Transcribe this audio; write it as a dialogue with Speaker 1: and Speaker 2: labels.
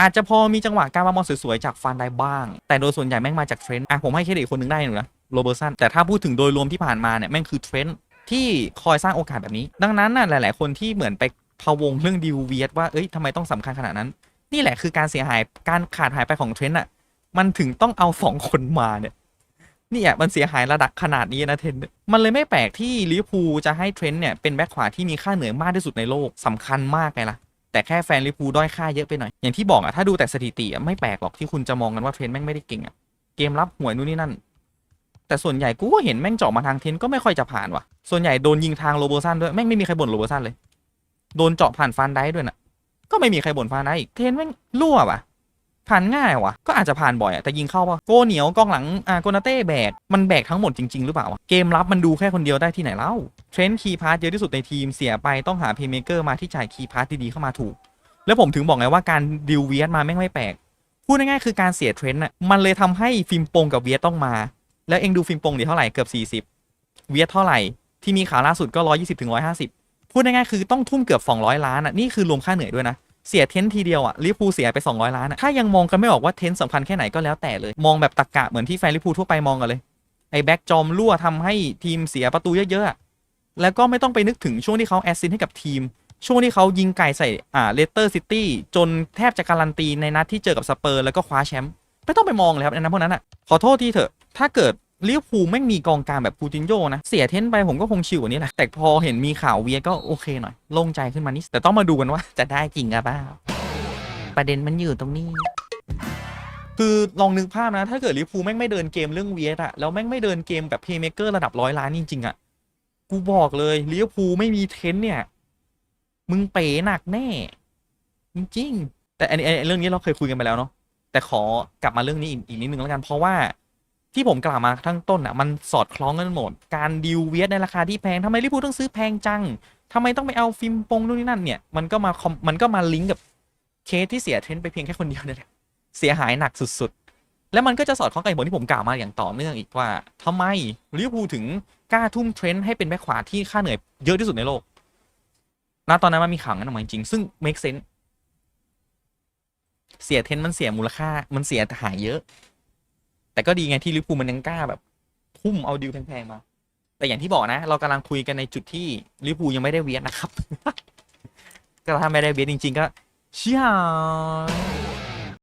Speaker 1: อาจจะพอมีจังหวะการมามองสวยๆจากฟันได้บ้าง แต่โดยส่วนใหญ่แม่งมาจากเทรนด์อะผมให้เครดิตคนหนึ่งได้หนูนะโรเบอร์สันแต่ถ้าพูดถึงโดยรวมที่ผ่านมาเนี่ยแม่งคือเทรนด์ที่คอยสร้างโอกาสแบบนี้ ดังนั้นน่ะหลาย ๆ คนที่เหมือนไปพะวงเรื่องดิวเวียดว่าเอ้ยทำไมต้องสำคัญขนาดนั้น นี่แหละคือการเสียหายการขาดหายไปของเทรนด์อะมันถึงต้องเอาสองคนมาเนี่ยนี่อะมันเสียหายระดับขนาดนี้นะเทรนด์มันเลยไม่แปลกที่ลิเวอร์พูลจะให้เทรนด์เนี่ยเป็นแบ็คขวาที่มีค่าเหนื่อยมากที่สุดในโลกสำคัญมากไงล่ะ แต่แค่แฟนลิฟวูด้อยค่าเยอะไปหน่อย อย่างที่บอกอะถ้าดูแต่สถิติอะไม่แปลกหรอกที่คุณจะมองกันว่าเทรนแม่งไม่ได้เก่งอะเกมรับหวยนู่นนี่นั่น แต่ส่วนใหญ่กูก็เห็นแม่งเจาะมาทางเทรนก็ไม่ค่อยจะผ่านว่ะ ส่วนใหญ่โดนยิงทางโรเบอร์สันด้วยแม่งไม่มีใครบ่นโรเบอร์สันเลย โดนเจาะผ่านฟันได้ด้วยน่ะก็ไม่มีใครบ่นฟันได้อีกเทรนแม่งรั่วว่ะ ผ่านง่ายวะก็อาจจะผ่านบ่อยอะแต่ยิงเข้าปะโกเหนียวกองหลังอ่าโกนาเต้แบก มันแบกทั้งหมดจริง ๆ หรือเปล่าวะเกมรับมันดูแค่คนเดียวได้ที่ไหนเล่าเทรนด์คีย์พาสเยอะที่สุดในทีมเสียไปต้องหาเพย์เมเกอร์มาที่จ่ายคีย์พาสดีๆเข้ามาถูก แล้วผมถึงบอกไงว่าการดิวเวียสมาแม่งไม่แปลกพูดง่ายๆคือการเสียเทรนด์น่ะมันเลยทำให้ฟิล์มปงกับเวียสต้องมา แล้วเองดูฟิล์มปงดิเท่าไหร่เกือบ 40 เวียสเท่าไหร่ที่มีข่าวล่าสุดก็120ถึง150พูดง่ายๆคือต้องทุ่มเกือบ 200 ล้านอะนี่คือรวมค่าเหนื่อยด้วยนะ เสียเทนทีเดียวอะลิพูเสียไป 200 ล้านอะถ้ายังมองกันไม่ออกว่าเทนสำคัญแค่ไหนก็แล้วแต่เลย มองแบบตะกะเหมือนที่แฟนลิพูทั่วไปมองกันเลย ไอ้แบ็กจอมรั่วทำให้ทีมเสียประตูเยอะๆแล้วก็ไม่ต้องไปนึกถึงช่วงที่เขาแอสซิสต์ให้กับทีม ช่วงที่เขายิงไก่ใส่อ่าเลสเตอร์ซิตี้จนแทบจะการันตีในนัดที่เจอกับสเปอร์แล้วก็คว้าแชมป์ไม่ต้องไปมองเลยครับในนั้นพวกนั้นอะขอโทษทีเถอะถ้าเกิด ลิเวอร์พูลแม่งมีกองกลางแบบปูตินโยนะ เสียเทนไปผมก็คงชิวกว่านี้แหละ แต่พอเห็นมีข่าวเวียก็โอเคหน่อย โล่งใจขึ้นมานิดแต่ต้องมาดูกันว่าจะได้จริงหรือเปล่าประเด็นมันอยู่ตรงนี้ คือลองนึกภาพนะ ถ้าเกิดลิเวอร์พูแม่งไม่เดินเกมเรื่องเวียดอะแล้วแม่งไม่เดินเกมแบบเพย์เมเกอร์ระดับร้อยล้านจริงๆอะกูบอกเลยลิเวอร์พูลไม่มีเทนเนี่ย มึงเป๋หนักแน่ จริงๆ แต่อันนี้อันนี้เรื่องนี้เราเคยคุยกันไปแล้วเนาะแต่ขอกลับมาเรื่องนี้อีกนิดนึงแล้วกันเพราะว่า ที่ผมกล่าวมาทั้งต้นอะมันสอดคล้องกันหมด การดิวเวียดในราคาที่แพงทำไมลิพูต้องซื้อแพงจังทำไมต้องไปเอาฟิล์มปงนู่นนี่นั่นเนี่ยมันก็มามันก็มาลิงก์กับเคสที่เสียเทรนด์ไปเพียงแค่คนเดียวเนี่ยแหละเสียหายหนักสุดๆ แล้วมันก็จะสอดคล้องกับเหตุผลที่ผมกล่าวมาอย่างต่อเนื่องอีกว่าทำไมลิเวอร์พูลถึงกล้าทุ่มเทรนด์ให้เป็นแบ็คขวาที่ค่าเหนื่อยเยอะที่สุดในโลกณตอนนั้นมันมีข่าวงั้นออกมาจริงซึ่ง make sense เสียเทนมันเสียมูลค่ามันเสียหายเยอะ แต่ก็ดีไงที่ลิพูมันยังกล้าแบบทุ่มเอาดิวแพงๆมา แต่อย่างที่บอกนะ เรากำลังคุยกันในจุดที่ลิพูยังไม่ได้เวียนนะครับ ก็ถ้าไม่ได้เวียนจริง ๆ ก็เชี่ย